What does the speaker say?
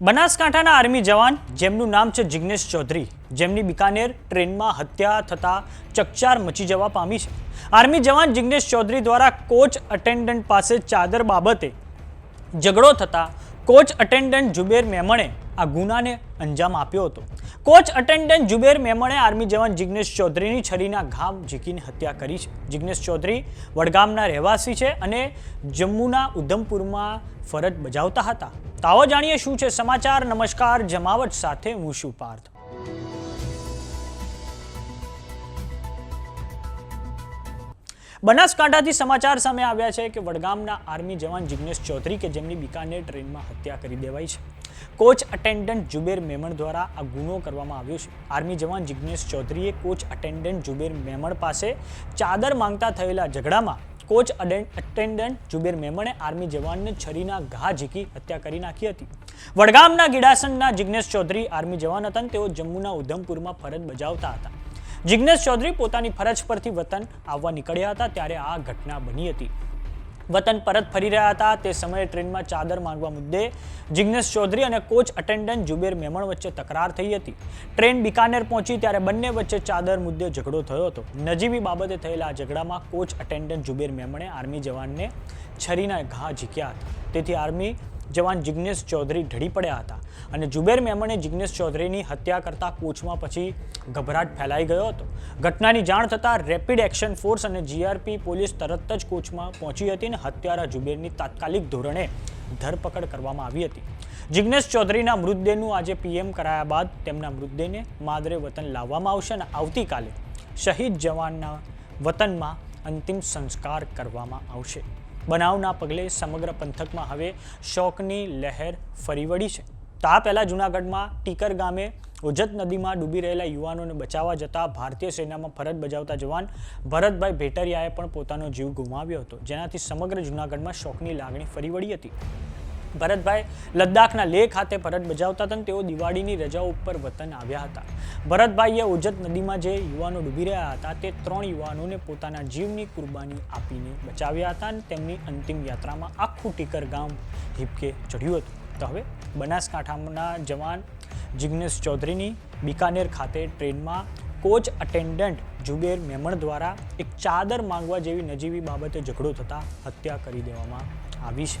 બનાસકાંઠાના આર્મી જવાન, જેમનું નામ છે જિગ્નેશ ચૌધરી, જેમની બિકાનેર ટ્રેનમાં હત્યા થતા ચકચાર મચી જવા પામી છે. આર્મી જવાન જિગ્નેશ ચૌધરી દ્વારા કોચ અટેન્ડન્ટ પાસે ચાદર બાબતે ઝઘડો થતા કોચ અટેન્ડન્ટ જુબેર મેમણે આ ગુનાને અંજામ આપ્યો હતો. કોચ અટેન્ડન્ટ જુબેર મેમણે આર્મી જવાન જિગ્નેશ ચૌધરીની છરીના ઘામ ઝીકીને હત્યા કરી છે. જિગ્નેશ ચૌધરી વડગામના રહેવાસી છે અને જમ્મુના ઉધમપુરમાં ફરજ બજાવતા હતા. તો જાણીએ શું છે સમાચાર. નમસ્કાર, જમાવટ સાથે હું શું પાર્થ. બનાસકાંઠાથી સમાચાર સામે આવ્યા છે કે વડગામના આર્મી જવાન જિગ્નેશ ચૌધરી કે જેમની બિકાનેર ટ્રેનમાં હત્યા કરી દેવાઈ છે. કોચ અટેન્ડન્ટ જુબેર મેમણ દ્વારા આ ગુનો કરવામાં આવ્યો છે. આર્મી જવાન જિગ્નેશ ચૌધરીએ કોચ અટેન્ડન્ટ જુબેર મેમણ પાસે ચાદર માંગતા થયેલા ઝઘડામાં કોચ અટેન્ડન્ટ જુબેર મેમણે આર્મી જવાનને છરીના ઘા ઝીકી હત્યા કરી નાખી હતી. વડગામના ગીડાસણના જિગ્નેશ ચૌધરી આર્મી જવાન હતા તેઓ જમ્મુના ઉધમપુરમાં ફરજ બજાવતા હતા. જિગ્નેશ ચૌધરી પોતાની ફરજ પરથી વતન આવવા નીકળ્યા હતા ત્યારે આ ઘટના બની હતી. વતન પરત ફરી રહ્યા હતા. તે સમયે ટ્રેનમાં ચાદર માંગવા મુદ્દે જિગ્નેશ ચૌધરી અને કોચ અટેન્ડન્ટ જુબેર મેમણ વચ્ચે તકરાર થઈ હતી. ટ્રેન બિકાનેર પહોંચી ત્યારે બંને વચ્ચે ચાદર મુદ્દે ઝઘડો થયો હતો. નજીવી બાબતે થયેલા આ ઝઘડામાં કોચ અટેન્ડન્ટ જુબેર મેમણે આર્મી જવાનને છરીના ઘા ઝીક્યા હતા. તેથી આર્મી જવાન જિગ્નેશ ચૌધરી ઢળી પડ્યા હતા અને જુબેર મેમણે જિગ્નેશ ચૌધરીની હત્યા કરતા કોચમાં પછી ગભરાટ ફેલાઈ ગયો હતો. ઘટનાની જાણ થતાં રેપિડ એક્શન ફોર્સ અને જીઆરપી પોલીસ તરત જ કોચમાં પહોંચી હતી અને હત્યારા જુબેરની તાત્કાલિક ધોરણે ધરપકડ કરવામાં આવી હતી. જિગ્નેશ ચૌધરીના મૃતદેહનું આજે પીએમ કરાયા બાદ તેમના મૃતદેહને માદરે વતન લાવવામાં આવશે અને આવતીકાલે શહીદ જવાનના વતનમાં અંતિમ સંસ્કાર કરવામાં આવશે. બનાવના પગલે સમગ્ર પંથકમાં હવે શોકની લહેર ફરી વળી છે. તો આ પહેલાં જૂનાગઢમાં ટીકર ગામે ઉજત નદીમાં ડૂબી રહેલા યુવાનોને બચાવવા જતા ભારતીય સેનામાં ફરજ બજાવતા જવાન ભરતભાઈ ભેટરિયાએ પણ પોતાનો જીવ ગુમાવ્યો હતો. જેનાથી સમગ્ર જૂનાગઢમાં શોકની લાગણી ફરી વળી હતી. ભરતભાઈ લદ્દાખના લેહ ખાતે ફરજ બજાવતા હતા તેઓ દિવાળીની રજા ઉપર વતન આવ્યા હતા. ભરતભાઈએ ઓજત નદીમાં જે યુવાનો ડૂબી રહ્યા હતા, તે ત્રણ યુવાનોને પોતાના જીવની કુરબાની આપીને બચાવ્યા હતા અને તેમની અંતિમ યાત્રામાં આખું ટીકર ગામ હિપકે ચઢ્યું હતું. તો હવે બનાસકાંઠાના જવાન જિગ્નેશ ચૌધરીની બિકાનેર ખાતે ટ્રેનમાં કોચ અટેન્ડન્ટ જુબેર મેમણ દ્વારા એક ચાદર માંગવા જેવી નજીવી બાબતે ઝઘડો થતાં હત્યા કરી દેવામાં આવી છે.